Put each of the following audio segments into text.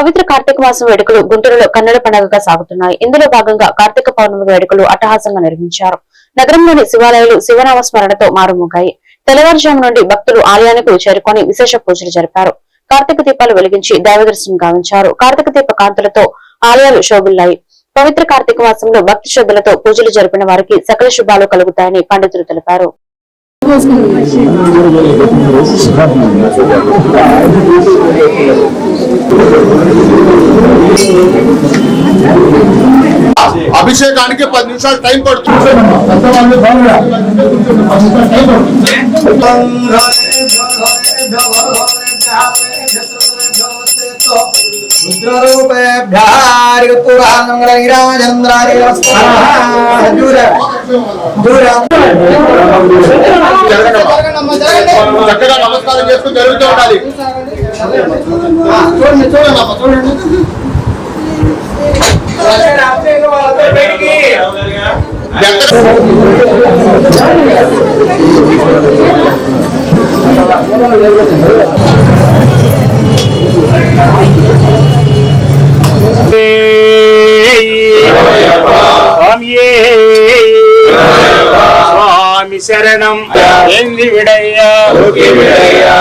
పవిత్ర కార్తీక మాసం వేడుకలు గుంటూరులో కన్నడ పండుగగా సాగుతున్నాయి. ఇందులో భాగంగా కార్తీక పౌర్ణమి వేడుకలు అట్టహాసంగా నిర్వహించారు. నగరంలోని శివాలయాలు శివనామ స్మరణతో మారుమోగాయి. తెల్లవారుజాము నుండి భక్తులు ఆలయానికి చేరుకొని విశేష పూజలు జరిపారు. కార్తీక దీపాలు వెలిగించి దైవదర్శనం గావించారు. కార్తీక దీప కాంతులతో ఆలయాలు శోభిల్లాయి. పవిత్ర కార్తీక మాసంలో భక్తి శ్రద్ధలతో పూజలు జరిపిన వారికి సకల శుభాలు కలుగుతాయని పండితులు తెలిపారు. అభిషేకానికి పది నిమిషాలు టైం పడుతుంది చక్కగా నమస్కారం చేసుకుని జరుగుతూ ఉండాలి చూడండి చూడండి అమ్మ చూడండి ఎక్కడ స్వామి శరణం ఎంది విడయ్య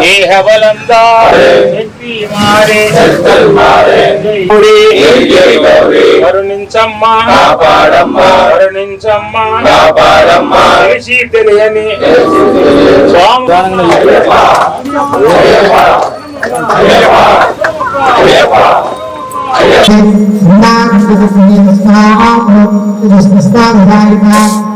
దేహబలందా శక్తి మారే గౌరీ, కరుణించమ్మా కరుణించమ్మా తెలిసి తెలియని స్వామి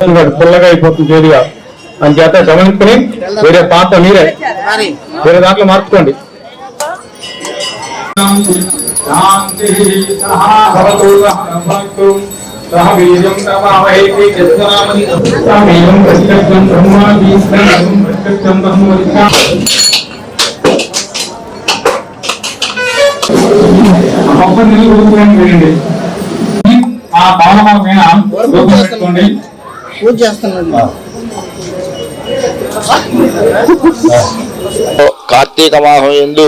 పుల్లగా అయిపోతుంది ఏరియా అని చేత గమనించుకుని వేరే పాత్ర మీరే. వేరే దాంట్లో మార్చుకోండి. ఆ భవనం మీద పెట్టుకోండి. కార్తీక మాసం ఎందు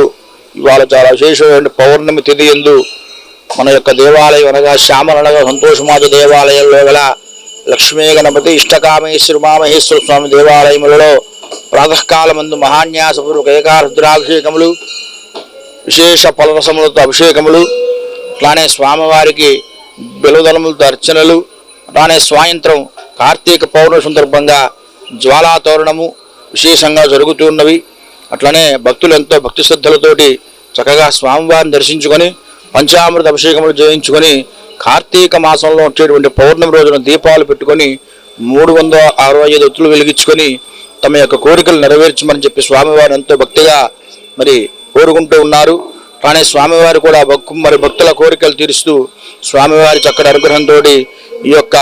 ఇవాళ చాలా విశేషమైన పౌర్ణమి తిథి ఎందు మన యొక్క దేవాలయం అనగా శ్యామలనగా సంతోషమాజ దేవాలయంలో గల లక్ష్మీ గణపతి ఇష్టకామేశ్వర మామహేశ్వర స్వామి దేవాలయములలో ప్రాతకాలమందు మహాన్యాసపూర్వక ఏకారుద్రాభిషేకములు విశేష పలరసములతో అభిషేకములు అట్లానే స్వామివారికి బెలుదలములతో అర్చనలు అట్లానే సాయంత్రం కార్తీక పౌర్ణమి సందర్భంగా జ్వాలా తోరణము విశేషంగా జరుగుతున్నవి అట్లనే భక్తులు ఎంతో భక్తి శ్రద్ధలతోటి చక్కగా స్వామివారిని దర్శించుకొని పంచామృత అభిషేకములు చేయించుకొని కార్తీక మాసంలో వచ్చేటువంటి పౌర్ణమి రోజున దీపాలు పెట్టుకొని మూడు వందల అరవై ఐదు ఒత్తులు వెలిగించుకొని తమ యొక్క కోరికలు నెరవేర్చమని చెప్పి స్వామివారు ఎంతో భక్తిగా మరి కోరుకుంటూ ఉన్నారు. కానీ స్వామివారు కూడా భక్తు మరి భక్తుల కోరికలు తీరుస్తూ స్వామివారి చక్కటి అనుగ్రహంతో ఈ యొక్క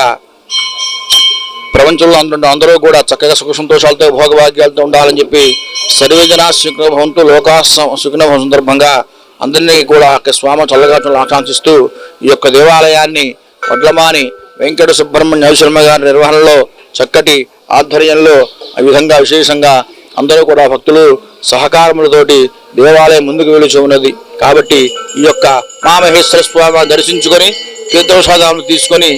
ప్రపంచంలో అందులో అందరూ కూడా చక్కగా సుఖ సంతోషాలతో భోగభాగ్యాలతో ఉండాలని చెప్పి సర్వేజన సుఖభవంతు లోకా సుఖనభవం సందర్భంగా అందరినీ కూడా ఆ స్వామి చల్లగా ఆకాంక్షిస్తూ ఈ యొక్క దేవాలయాన్ని వడ్లమాని వెంకట సుబ్రహ్మణ్య శర్మ గారి నిర్వహణలో చక్కటి ఆధ్వర్యంలో ఆ విధంగా విశేషంగా అందరూ కూడా భక్తులు సహకారములతోటి దేవాలయం ముందుకు వెలుచు ఉన్నది. కాబట్టి ఈ యొక్క మామహేశ్వర స్వామి దర్శించుకొని తీర్థప్రసాదాలను తీసుకొని